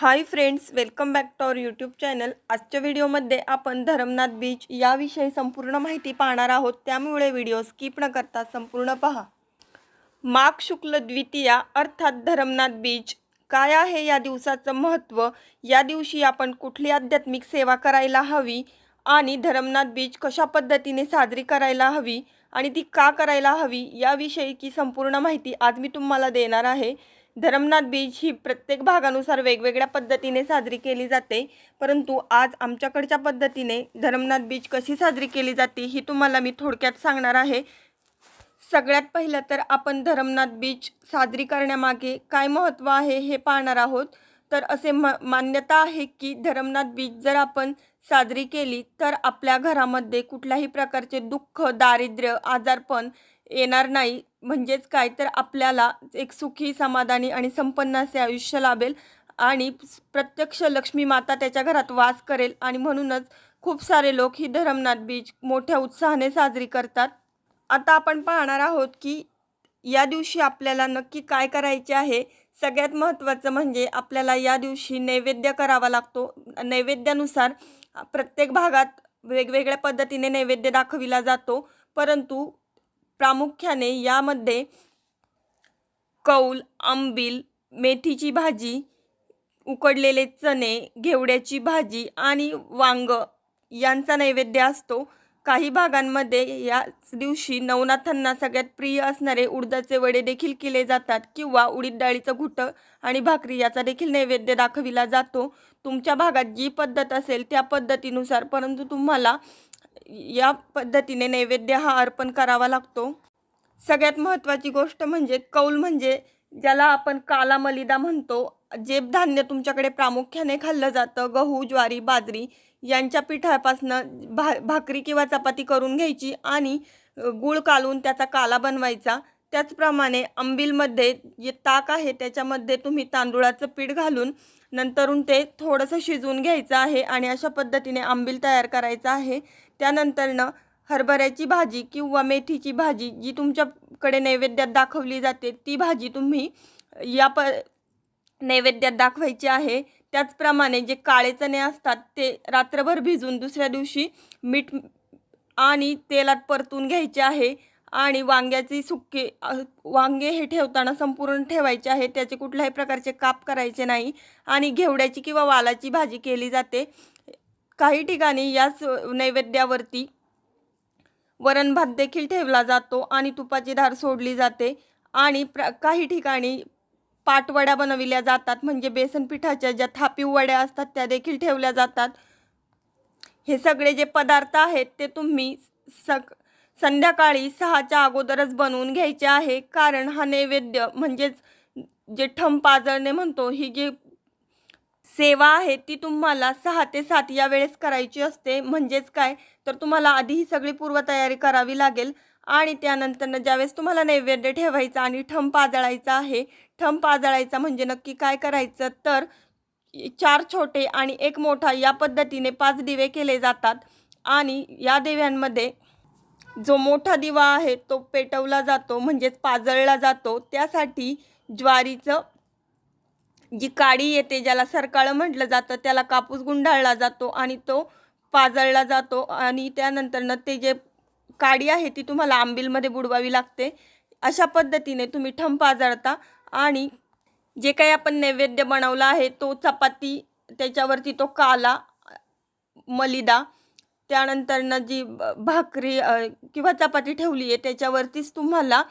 Hi friends welcome back to our YouTube channel आजच्या व्हिडिओमध्ये आपण धरमनाथ बीच याविषयी संपूर्ण माहिती पाहणार आहोत. त्यामुळे व्हिडिओ स्किप न करता संपूर्ण पहा. माघ शुक्ल द्वितीया अर्थात धरमनाथ बीच काय आहे या दिवसाचं महत्त्व या दिवशी आपण कुठली आध्यात्मिक सेवा करायला हवी? आणि धरमनाथ बीच कशा पद्धतीने साजरी करायला हवी? आणि ती का करायला हवी? याविषयीची संपूर्ण माहिती आज मी तुम्हाला देणार आहे. धरमनाथ बीच ही प्रत्येक भागानुसार वेगवेगळ्या पद्धतीने साजरी केली जाते. परंतु आज आमच्याकडच्या पद्धतीने धरमनाथ बीच कशी साजरी केली जाते ही तुम्हाला मी थोडक्यात सांगणार आहे. सगळ्यात पहिलं तर आपण धरमनाथ बीच साजरी करण्यामागे काय महत्त्व आहे हे पाहणार आहोत. तर असे म मान्यता आहे की धरमनाथ बीच जर आपण साजरी केली तर आपल्या घरामध्ये कुठल्याही प्रकारचे दुःख दारिद्र्य आजारपण येणार नाही. म्हणजेच काय तर आपल्याला एक सुखी समाधानी आणि संपन्न असे आयुष्य लाभेल आणि प्रत्यक्ष लक्ष्मी माता त्याच्या घरात वास करेल आणि म्हणूनच खूप सारे लोक ही धरमनाथ बीज मोठ्या उत्साहाने साजरी करतात. आता आपण पाहणार आहोत की या दिवशी आपल्याला नक्की काय करायचे आहे? सगळ्यात महत्त्वाचं म्हणजे आपल्याला या दिवशी नैवेद्य करावा लागतो. नैवेद्यानुसार प्रत्येक भागात वेगवेगळ्या पद्धतीने नैवेद्य दाखविला जातो. परंतु प्रामुख्याने यामध्ये कौल आंबील मेथीची भाजी उकडलेले चणे घेवड्याची भाजी आणि वांग यांचा नैवेद्य असतो. काही भागांमध्ये याच दिवशी नवनाथांना सगळ्यात प्रिय असणारे उडदाचे वडे देखील केले जातात किंवा उडीद डाळीचं घुटं आणि भाकरी याचा देखील नैवेद्य दाखविला जातो. तुमच्या भागात जी पद्धत असेल त्या पद्धतीनुसार परंतु तुम्हाला या पद्धतीने नैवेद्य हा अर्पण करावा लागतो. सगळ्यात महत्त्वाची गोष्ट म्हणजे कौल म्हणजे ज्याला आपण काला मलिदा म्हणतो. जे धान्य तुमच्याकडे प्रामुख्याने खाल्लं जातं. गहू ज्वारी बाजरी यांच्या पिठापासनं भा भाकरी किंवा चपाती करून घ्यायची आणि गूळ कालून त्याचा काला बनवायचा. त्याचप्रमाणे आंबीलमध्ये जे ताक आहे त्याच्यामध्ये तुम्ही तांदूळाचं पीठ घालून नंतरून ते थोडंसं शिजवून घ्यायचं आहे आणि अशा पद्धतीने आंबील तयार करायचं आहे. त्यानंतरनं हरभऱ्याची भाजी किंवा मेथीची भाजी जी तुमच्याकडे नैवेद्यात दाखवली जाते ती भाजी तुम्ही या प नैवेद्यात दाखवायची आहे. त्याचप्रमाणे जे काळे चणे असतात ते रात्रभर भिजून दुसऱ्या दिवशी मीठ आणि तेलात परतून घ्यायचे आहे. आणि वांग्याची सुके वांगे हे ठेवताना संपूर्ण ठेवायचे आहे. त्याचे कुठल्याही प्रकारचे काप करायचे नाही आणि घेवड्याची किंवा वालाची भाजी केली जाते. काही ठिकाणी याच नैवेद्यावरती वरण भात देखील ठेवला जातो आणि तुपाची धार सोडली जाते. आणि प्र काही ठिकाणी पाटवड्या बनविल्या जातात म्हणजे बेसन पिठाच्या ज्या थापीव वड्या असतात त्या देखील ठेवल्या जातात. हे सगळे जे पदार्थ आहेत ते तुम्ही सक संध्याकाळी सहाच्या अगोदरच बनवून घ्यायचे आहे. कारण हा नैवेद्य म्हणजेच जे ठम पाजळणे म्हणतो ही जी सेवा आहे ती तुम्हाला सहा ते सात या वेळेस करायची असते. म्हणजेच काय? तर तुम्हाला आधी ही सगळी पूर्वतयारी करावी लागेल. आणि त्यानंतरनं ज्यावेळेस तुम्हाला नैवेद्य ठेवायचा आणि ठम पाजळायचा आहे ठम पाजळायचा म्हणजे नक्की काय करायचं? तर चार छोटे आणि एक मोठा या पद्धतीने पाच दिवे केले जातात. आणि या दिव्यांमध्ये जो मोठा दिवा आहे तो पेटवला जातो म्हणजेच पाजळला जातो. त्यासाठी ज्वारीचं जी काडी येते ज्याला सरकाळं म्हटलं जातं त्याला कापूस गुंडाळला जातो आणि तो पाजळला जातो. आणि त्यानंतरनं ते जे काडी आहे ती तुम्हाला आंबीलमध्ये बुडवावी लागते. अशा पद्धतीने तुम्ही ठम पाजळता आणि जे काही आपण नैवेद्य बनवला आहे तो चपाती त्याच्यावरती तो काला मलिदा त्यानंतरनं जी भाकरी किंवा चपाती ठेवली आहे त्याच्यावरतीच तुम्हाला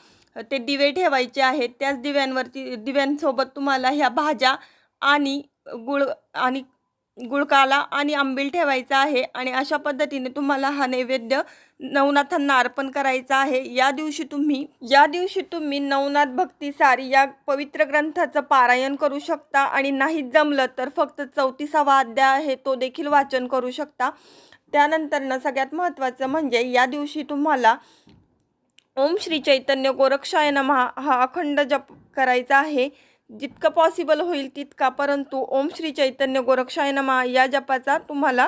ते दिवे ठेवायचे आहेत. त्याच दिव्यांवरती दिव्यांसोबत तुम्हाला ह्या भाज्या आणि गुळ आणि गुळकाला आणि आंबील ठेवायचा आहे आणि अशा पद्धतीने तुम्हाला हा नैवेद्य नवनाथांना अर्पण करायचा आहे. या दिवशी तुम्ही या दिवशी तुम्ही नवनाथ भक्तिसार या पवित्र ग्रंथाचं पारायण करू शकता आणि नाही जमलं तर फक्त चौतीसावा अध्याय आहे तो देखील वाचन करू शकता. त्यानंतरनं सगळ्यात महत्त्वाचं म्हणजे या दिवशी तुम्हाला ओम श्री चैतन्य गोरक्षाय नमः हा अखंड जप करायचा आहे. जितकं पॉसिबल होईल तितका. परंतु ओम श्री चैतन्य गोरक्षाय नमः या जपाचा तुम्हाला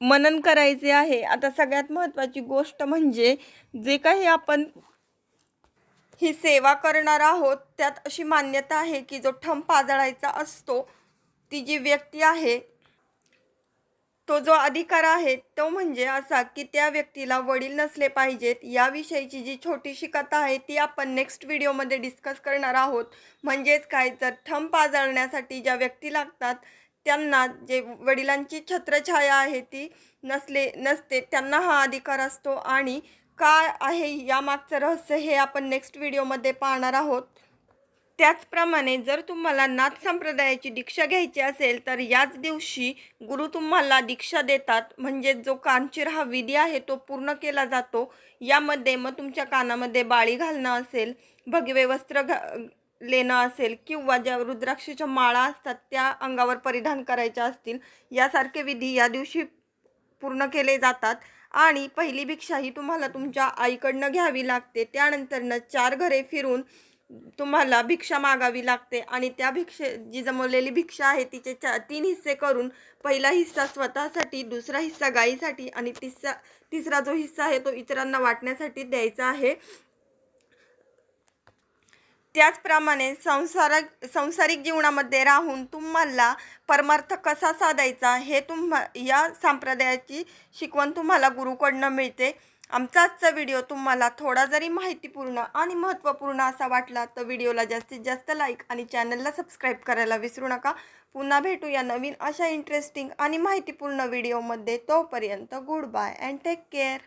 मनन करायचे आहे. आता सगळ्यात महत्त्वाची गोष्ट म्हणजे जे काही आपण ही सेवा करणार आहोत त्यात अशी मान्यता आहे की जो ठम पाजळायचा असतो ती जी व्यक्ती आहे तो जो अधिकार आहे तो म्हणजे असा की त्या व्यक्तीला वडील नसले पाहिजेत. याविषयीची जी छोटीशी कथा आहे ती आपण नेक्स्ट व्हिडिओमध्ये डिस्कस करणार आहोत. म्हणजेच काय? तर ठम पाजळण्यासाठी ज्या व्यक्ती लागतात त्यांना जे वडिलांची छत्रछाया आहे ती नसले नसते त्यांना हा अधिकार असतो. आणि काय आहे यामागचं रहस्य हे आपण नेक्स्ट व्हिडिओमध्ये पाहणार आहोत. त्याचप्रमाणे जर तुम्हाला नाथ संप्रदायाची दीक्षा घ्यायची असेल तर याच दिवशी गुरु तुम्हाला दीक्षा देतात. म्हणजे जो कानचीर हा विधी आहे तो पूर्ण केला जातो. यामध्ये मग तुमच्या कानामध्ये बाळी घालणं असेल भगवे वस्त्र घा लेणं असेल किंवा ज्या रुद्राक्षाच्या माळा असतात त्या अंगावर परिधान करायच्या असतील यासारखे विधी या दिवशी पूर्ण केले जातात. आणि पहिली भिक्षा ही तुम्हाला तुमच्या आईकडनं घ्यावी लागते. त्यानंतरनं चार घरे फिरून तुम्हाला भिक्षा मागावी लागते आणि त्या भिक्षे जी जमवलेली भिक्षा आहे तिचे चा तीन हिस्से करून पहिला हिस्सा स्वतःसाठी दुसरा हिस्सा गाईसाठी आणि तिसरा तिसरा जो हिस्सा आहे तो इतरांना वाटण्यासाठी द्यायचा आहे. त्याचप्रमाणे संसारिक सांसारिक जीवनामध्ये राहून तुम्हाला परमार्थ कसा साधायचा हे तुम्हा या संप्रदायाची शिकवण तुम्हाला गुरुकडनं मिळते. आमचा आजचा व्हिडिओ तुम्हाला थोडा जरी माहितीपूर्ण आणि महत्त्वपूर्ण असा वाटला तर व्हिडिओला जास्तीत जास्त लाईक आणि चॅनलला सबस्क्राईब करायला विसरू नका. पुन्हा भेटू या नवीन अशा इंटरेस्टिंग आणि माहितीपूर्ण व्हिडिओमध्ये तोपर्यंत good bye and take care